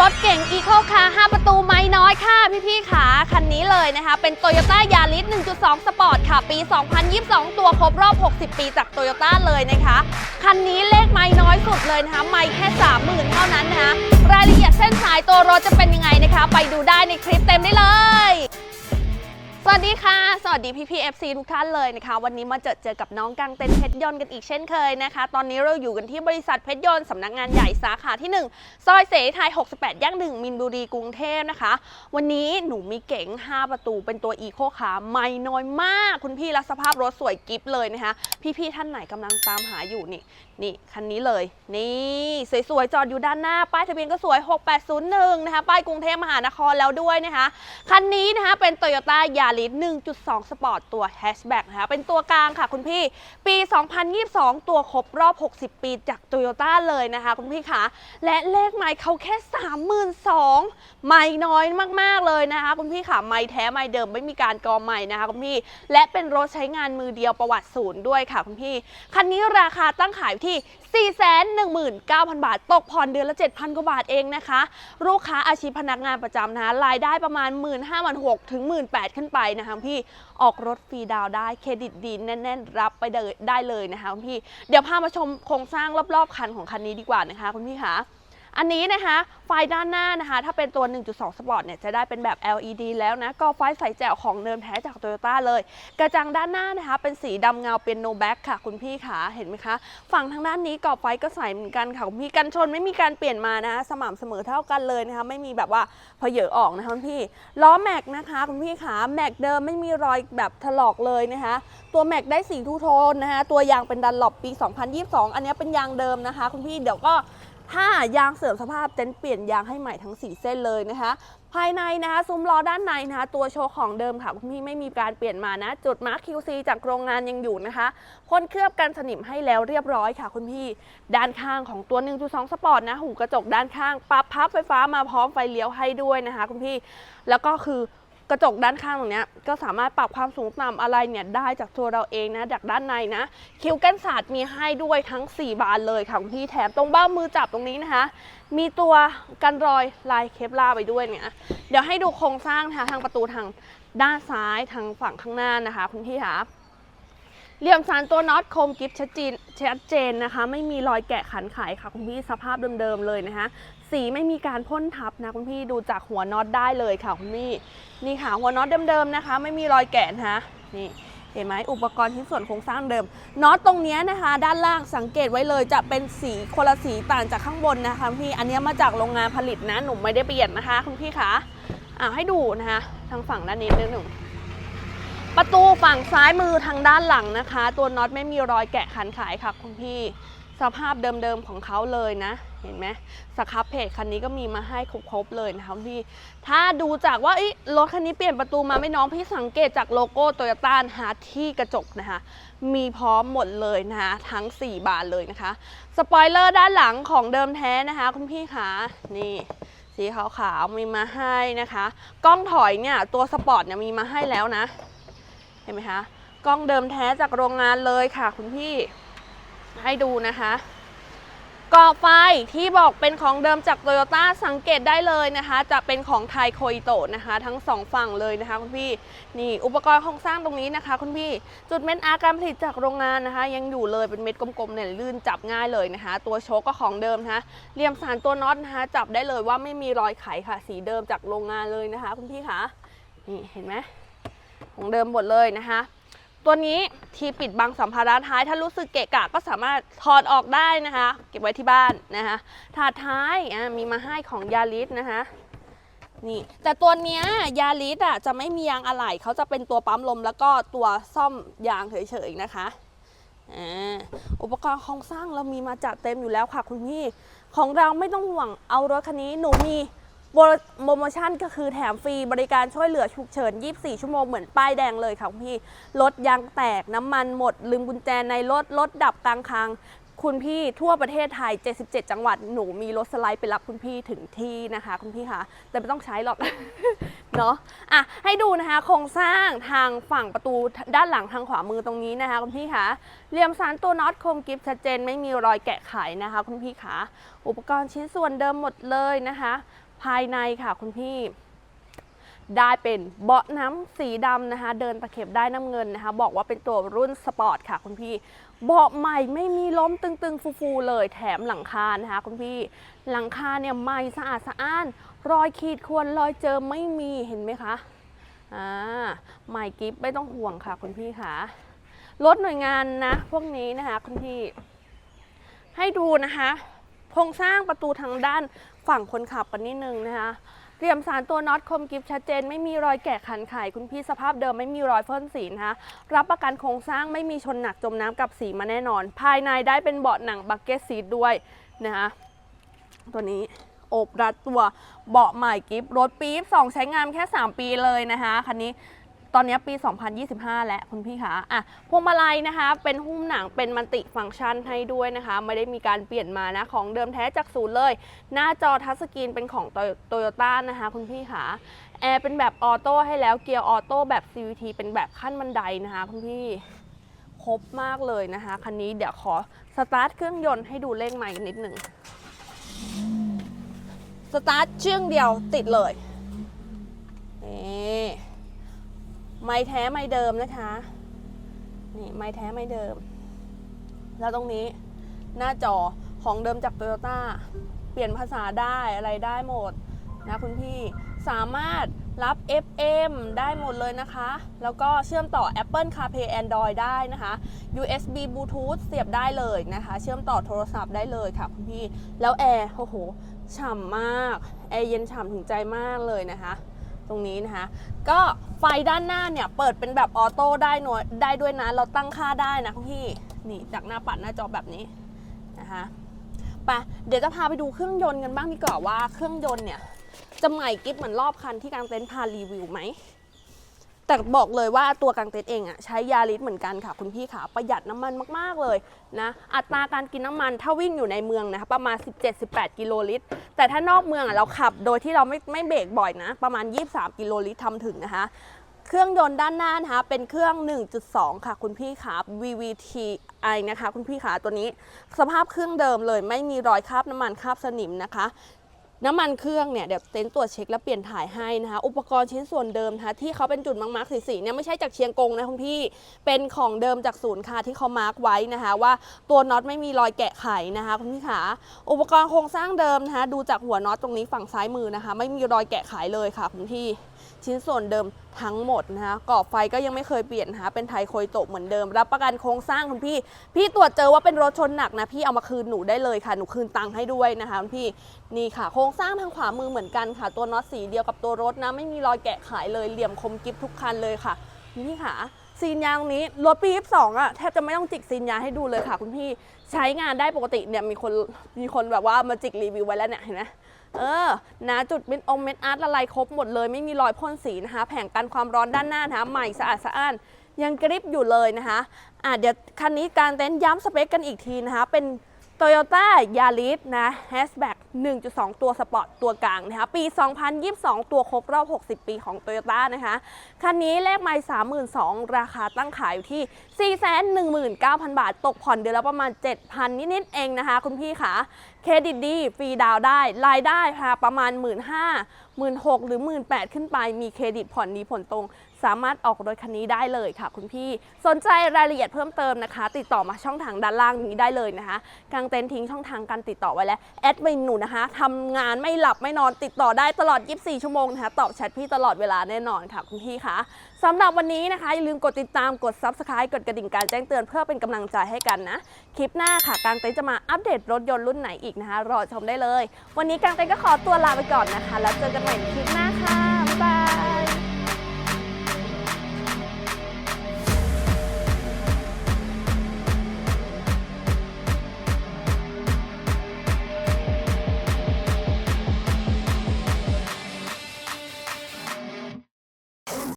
รถเก่ง Eco Car 5 ประตูไม่น้อยค่ะ พี่ๆขาคันนี้เลยนะคะ เป็น Toyota Yaris 1.2 Sport ค่ะ ปี 2022 ตัวครบรอบ 60 ปีจาก Toyota เลยนะคะ คันนี้เลขไม่น้อยสุดเลยนะคะ ไม่แค่ 30,000 เท่านั้นนะคะ รายละเอียดเส้นสายตัวรถจะเป็นยังไงนะคะ ไปดูได้ในคลิปเต็มได้เลย สวัสดีค่ะ สวัสดีพี่พี FC ทุกท่านเลยนะคะ วันนี้มาเจอเจอกับน้องกังเต็นเพชรยนต์กันอีกเช่นเคยนะคะ ตอนนี้เราอยู่กันที่บริษัทเพชรยนต์สำนักงานใหญ่สาขาที่ 1 ซอยเสรีไทย 68 ย่างหนึ่งมินบุรีกรุงเทพนะคะ วันนี้หนูมีเก๋ง 5 ประตูเป็นตัวอีโคคาร์ไม่น้อยมาก คุณพี่และสภาพรถสวยกิฟเลยนะคะ พี่ๆท่านไหนกำลังตามหาอยู่นี่นี่คันนี้เลย นี่สวยๆจอดอยู่ด้านหน้า ป้ายทะเบียนก็สวย 6801นะคะป้ายกรุงเทพมหานครแล้วด้วยนะคะคันนี้นะคะเป็นโตโยต้ายา Toyota Yaris 1.2 Sport ตัวแฮชแบ็กนะคะเป็นตัวกลางค่ะคุณพี่ ปี 2022 ตัวครบรอบ 60 ปีจาก Toyota เลยนะคะคุณพี่คะและเลขไมล์เขาแค่ 32,000 ไม่น้อยมาก ๆ เลยนะคะคุณพี่ค่ะไม่แท้ไม่เดิมไม่มีการกอใหม่นะคะคุณพี่ และเป็นรถใช้งานมือเดียวประวัติศูนย์ด้วยค่ะคุณพี่ คันนี้ราคาตั้งขายที่ 419,000 บาท ตกผ่อนเดือนละ 7,000 กว่าบาทเองนะคะ ลูกค้าอาชีพพนักงานประจำนะคะรายได้ประมาณ 1 5 0 0 0ถึง 18,000 ขึ้นไปนะคะพี่ ออกรถฟรีดาวได้ เครดิตดีแน่น ๆ รับไปเลยได้เลยนะคะพี่ เดี๋ยวพามาชมโครงสร้างรอบๆคันของคันนี้ดีกว่านะคะคุณพี่คะ อันนี้นะคะไฟด้านหน้านะคะ ถ้าเป็นตัว 1.2 Sport เนี่ยจะได้เป็นแบบ LED แล้วนะ ก็ไฟใสแจ๋วของเดิมแท้จาก Toyota เลย กระจังด้านหน้านะคะ เป็นสีดำเงาเป็นโนแบ็กค่ะ คุณพี่ขาเห็นไหมคะ ฝั่งทางด้านนี้กรอบไฟก็ใสเหมือนกันค่ะคุณพี่กันชนไม่มีการเปลี่ยนมานะคะสม่ำเสมอเท่ากันเลยนะคะ ไม่มีแบบว่าเพเยอะออกนะคะคุณพี่ล้อแม็กนะคะคุณพี่ขาแม็กเดิมไม่มีรอยแบบถลอกเลยนะคะ ตัวแม็กได้สีทูโทนนะคะตัวยางเป็นดันหลบปี 2022 อันนี้เป็นยางเดิมนะคะ คุณพี่เดี๋ยวก็ ถ้ายางเสื่อมสภาพเต็นท์เปลี่ยนยางให้ใหม่ทั้ง 4 เส้นเลยนะคะ ภายในนะคะซุ้มล้อด้านในนะคะ ตัวโชว์ของเดิมค่ะคุณพี่ไม่มีการเปลี่ยนมานะ จุดมาร์ค QC จากโรงงานยังอยู่นะคะพ่นเคลือบกันสนิมให้แล้วเรียบร้อยค่ะคุณพี่ด้านข้างของตัว 1.2 สปอร์ตนะหูกระจกด้านข้างปรับพับไฟฟ้ามาพร้อมไฟเลี้ยวให้ด้วยนะคะคุณพี่แล้วก็คือ กระจกด้านข้างตรงนี้ก็สามารถปรับความสูงต่ำอะไรเนี่ยได้จากตัวเราเองนะจากด้านในนะ คิ้วกันศาสตร์มีให้ด้วยทั้ง 4 บานเลยค่ะคุณพี่แถมตรงเบ้ามือจับตรงนี้นะคะ มีตัวกันรอยลายเคปลาไปด้วยเนี่ยเดี๋ยวให้ดูโครงสร้างนะคะทางประตูทางด้านซ้ายทางฝั่งข้างหน้านะคะ คุณพี่คะ เหลี่ยมสารตัวน็อตคมกิฟชัดจนชัดเจนนะคะ ไม่มีรอยแกะขันไขค่ะคุณพี่สภาพเดิมๆเลยนะคะ สีไม่มีการพ่นทับนะคุณพี่ดูจากหัวน็อตได้เลยค่ะคุณพี่นี่ค่ะหัวน็อตเดิมๆนะคะ ไม่มีรอยแกะนะนี่เห็นไหมอุปกรณ์ชิ้นส่วนโครงสร้างเดิมน็อตตรงนี้นะคะ ด้านล่างสังเกตไว้เลยจะเป็นสีคนละสีต่างจากข้างบนนะคะพี่อันนี้มาจากโรงงานผลิตนะหนุ่มไม่ได้เปลี่ยนนะคะ คุณพี่คะอ่าให้ดูนะคะทางฝั่งด้านนี้นิดหนึ่ง ประตูฝั่งซ้ายมือทางด้านหลังนะคะ ตัวน็อตไม่มีรอยแกะขันขายค่ะคุณพี่ สภาพเดิมๆของเขาเลยนะ เห็นไหมสครับเพจคันนี้ก็มีมาให้ครบๆเลยนะคะพี่ ถ้าดูจากว่าอ้ยรถคันนี้เปลี่ยนประตูมาไม่น้องพี่สังเกตจากโลโก้โตโยต้าหาที่กระจกนะคะ มีพร้อมหมดเลยนะคะทั้ง 4 บานเลยนะคะ สปอยเลอร์ด้านหลังของเดิมแท้นะคะ คุณพี่คะนี่สีขาวๆมีมาให้นะคะ กล้องถอยเนี่ยตัวสปอร์ตเนี่ยมีมาให้แล้วนะ เห็นไหมคะกล้องเดิมแท้จากโรงงานเลยค่ะ คุณพี่ให้ดูนะคะกรอบไฟที่บอกเป็นของเดิมจากโตโยต้าสังเกตได้เลยนะคะ จะเป็นของไทยโคอิโตะนะคะ ทั้งสองฝั่งเลยนะคะคุณพี่นี่อุปกรณ์โครงสร้างตรงนี้นะคะ คุณพี่จุดเม็ดอาร์การผลิตจากโรงงานนะคะ ยังอยู่เลยเป็นเม็ดกลมๆเนี่ยลื่นจับง่ายเลยนะคะ ตัวโชคก็ของเดิมนะคะเหลี่ยมสารตัวน็อตนะคะ จับได้เลยว่าไม่มีรอยไขค่ะ สีเดิมจากโรงงานเลยนะคะ คุณพี่คะนี่เห็นไหม ของเดิมหมดเลยนะคะ ตัวนี้ที่ปิดบังสัมภาระท้าย ถ้ารู้สึกเกะกะก็สามารถถอดออกได้นะคะ เก็บไว้ที่บ้านนะคะถาดท้ายมีมาให้ของยาริสนะคะนี่แต่ตัวเนี้ยยาริสอะจะไม่มียางอะไหล่เขาจะเป็นตัวปั๊มลม แล้วก็ตัวซ่อมยางเฉยๆนะคะอุปกรณ์โครงสร้างเรามีมาจัดเต็มอยู่แล้วค่ะคุณพี่ ของเราไม่ต้องห่วงเอารถคันนี้หนูมี โปรโมชั่นก็คือแถมฟรีบริการช่วยเหลือฉุกเฉิน 24 ชั่วโมงเหมือนป้ายแดงเลยค่ะคุณพี่ รถยางแตกน้ำมันหมด ลืมกุญแจในรถ รถดับกลางทาง คุณพี่ทั่วประเทศไทย 77 จังหวัด หนูมีรถสไลด์ไปรับคุณพี่ถึงที่นะคะ คุณพี่คะ แต่ไม่ต้องใช้หรอก เนาะอะ ให้ดูนะคะ โครงสร้างทางฝั่งประตูด้านหลังทางขวามือตรงนี้นะคะ คุณพี่คะเหลี่ยมสารตัวน็อตคมกิฟชัดเจนไม่มีรอยแกะไขนะคะ คุณพี่คะ อุปกรณ์ชิ้นส่วนเดิมหมดเลยนะคะ ภายในค่ะคุณพี่ ได้เป็นเบาะน้ำสีดำนะคะ เดินตะเข็บได้น้ำเงินนะคะ บอกว่าเป็นตัวรุ่นสปอร์ตค่ะคุณพี่เบาะใหม่ไม่มีล้มตึงๆ ฟูๆเลยแถมหลังคานะคะคุณพี่ หลังคาเนี่ยใหม่สะอาดสะอ้าน รอยขีดข่วนรอยเจอไม่มีเห็นไหมคะอ่าใหม่กิฟไม่ต้องห่วงค่ะคุณพี่ค่ะรถหน่วยงานนะพวกนี้นะคะคุณพี่ ให้ดูนะคะโครงสร้างประตูทางด้าน ฝั่งคนขับกันนิดนึงนะคะเตรียมสารตัวน็อตคมกิฟชัดเจน ไม่มีรอยแกะขันไขคุณพี่สภาพเดิมไม่มีรอยเฟิ่นสีนะคะรับประกันโครงสร้างไม่มีชนหนักจมน้ำกับสีมาแน่นอน ภายในได้เป็นเบาะหนังบักเก็ตซีทด้วยนะคะตัวนี้โอบรัดตัวเบาะใหม่กิฟรถปี๊บ2ใช้งานแค่ 3 ปีเลยนะคะคันนี้ ตอนนี้ปี 2025 แล้วคุณพี่คะอะพวงมาลัยนะคะ เป็นหุ้มหนังเป็นมันติฟังก์ชันให้ด้วยนะคะ ไม่ได้มีการเปลี่ยนมานะ ของเดิมแท้จากศูนย์เลย หน้าจอทัชสกรีนเป็นของโตโยต้านะคะ คุณพี่คะแอร์เป็นแบบออโต้ให้แล้วเกียร์ออโต้แบบ CVT เป็นแบบขั้นบันไดนะคะ คุณพี่ครบมากเลยนะคะคันนี้เดี๋ยวขอสตาร์ทเครื่องยนต์ให้ดูเลขใหม่นิดหนึ่งสตาร์ทเชื่องเดียวติดเลยนี่ ไม้แท้ไม้เดิมนะคะ นี่ไม้แท้ไม้เดิม แล้วตรงนี้หน้าจอของเดิมจากโตโยต้าเปลี่ยนภาษาได้อะไรได้หมดนะคุณพี่สามารถรับ FM ได้หมดเลยนะคะ แล้วก็เชื่อมต่อ Apple CarPlay Android ได้นะคะ USB Bluetooth เสียบได้เลยนะคะ เชื่อมต่อโทรศัพท์ได้เลยค่ะคุณพี่ แล้วแอร์ โอ้โห ฉ่ำมาก แอร์เย็นฉ่ำถึงใจมากเลยนะคะ ตรงนี้นะคะ ก็ไฟด้านหน้าเนี่ยเปิดเป็นแบบออโต้ได้หน่วยได้ด้วยนะ เราตั้งค่าได้นะคุณพี่นี่จากหน้าปัดหน้าจอแบบนี้นะคะไปเดี๋ยวจะพาไปดูเครื่องยนต์กันบ้างดีกว่าว่าเครื่องยนต์เนี่ยจะใหม่กิ๊บเหมือนรอบคันที่กางเต็นท์พารีวิวไหม แต่บอกเลยว่าตัวกางเต็นเองอะใช้ยาริสเหมือนกันค่ะ คุณพี่ขาประหยัดน้ำมันมาก ๆ เลยนะอัตราการกินน้ำมันถ้าวิ่งอยู่ในเมืองนะคะประมาณ 17-18 กิโลลิตร แต่ถ้านอกเมืองอะเราขับโดยที่เราไม่ไม่เบรกบ่อยนะ ประมาณ 23 กิโลลิตรทำถึงนะคะเครื่องยนต์ด้านหน้านะคะเป็นเครื่อง 1.2 ค่ะ คุณพี่ขา VVTi นะคะ คุณพี่ขาตัวนี้ สภาพเครื่องเดิมเลย ไม่มีรอยคราบน้ำมันคราบสนิมนะคะ น้ำมันเครื่องเนี่ยเดี๋ยวเต็นตรวจเช็คแล้วเปลี่ยนถ่ายให้นะคะ อุปกรณ์ชิ้นส่วนเดิมนะคะที่เขาเป็นจุดมาร์กๆสีๆเนี่ยไม่ใช่จากเชียงกงนะคุณพี่ เป็นของเดิมจากศูนย์ค่ะที่เขามาร์กไว้นะคะ ว่าตัวน็อตไม่มีรอยแกะไขนะคะ คุณพี่ขาอุปกรณ์โครงสร้างเดิมนะคะดูจากหัวน็อตตรงนี้ฝั่งซ้ายมือนะคะ ไม่มีรอยแกะไขเลยค่ะ คุณพี่ชิ้นส่วนเดิมทั้งหมดนะคะกรอบไฟก็ยังไม่เคยเปลี่ยนนะคะเป็นไทยโคยโตะเหมือนเดิม รับประกันโครงสร้างคุณพี่ พี่ตรวจเจอว่าเป็นรถชนหนักนะพี่เอามาคืนหนูได้เลยค่ะ หนูคืนตังค์ให้ด้วยนะคะคุณพี่นี่ค่ะโครงสร้างทางขวามือเหมือนกันค่ะ ตัวน็อตสีเดียวกับตัวรถนะ ไม่มีรอยแกะขายเลยเหลี่ยมคมกิฟทุกคันเลยค่ะ นี่ค่ะ ซีนยางตรงนี้รถปี๊บสองอะแทบจะไม่ต้องจิกซีนยางให้ดูเลยค่ะ คุณพี่ใช้งานได้ปกติเนี่ยมีคนมีคนแบบว่ามาจิกรีวิวไว้แล้วเนี่ยเห็นไหมเออนะจุดเม็ดอมเม็ดอาร์ตละลายครบหมดเลย ไม่มีรอยพ่นสีนะคะ แผงกันความร้อนด้านหน้านะคะใหม่สะอาดสะอ้านยังกริบอยู่เลยนะคะอะเดี๋ยวคันนี้การเต้นย้ำสเปคกันอีกทีนะคะเป็น Toyota Yaris นะ Hatchback 1.2 ตัวสปอร์ตตัวกลางนะคะปี 2022 ตัวครบรอบ 60 ปีของ Toyota นะคะ คันนี้เลขไม่32,000 ราคาตั้งขายอยู่ที่ 419,000 บาท ตกผ่อนเดือนละประมาณ 7,000 นิด ๆ เองนะคะ คุณพี่คะเครดิตดีฟรีดาวได้ รายได้ค่ะประมาณ 1 5 0 0 0 16,000 หรือ 18,000 ขึ้นไป มีเครดิตผ่อนดีผ่อนตรง สามารถออกรถคันนี้ได้เลยค่ะ คุณพี่สนใจรายละเอียดเพิ่มเติมนะคะ ติดต่อมาช่องทางด้านล่างนี้ได้เลยนะคะกางเต็นท์ทิ้งช่องทางการติดต่อไว้แล้วแอดมินหนูนะคะทำงานไม่หลับไม่นอนติดต่อได้ตลอด 24 ชั่วโมงนะคะตอบแชทพี่ตลอดเวลาแน่นอนค่ะคุณพี่คะสำหรับวันนี้นะคะอย่าลืมกดติดตามกด Subscribe กดกระดิ่งการแจ้งเตือนเพื่อเป็นกำลังใจให้กันนะคลิปหน้าค่ะกางเต็นท์จะมาอัปเดตรถยนต์รุ่นไหนอีกนะคะ รอชมได้เลย วันนี้กางเต็นท์ก็ขอตัวลาไปก่อนนะคะ แล้วเจอกันใหม่คลิปหน้าค่ะ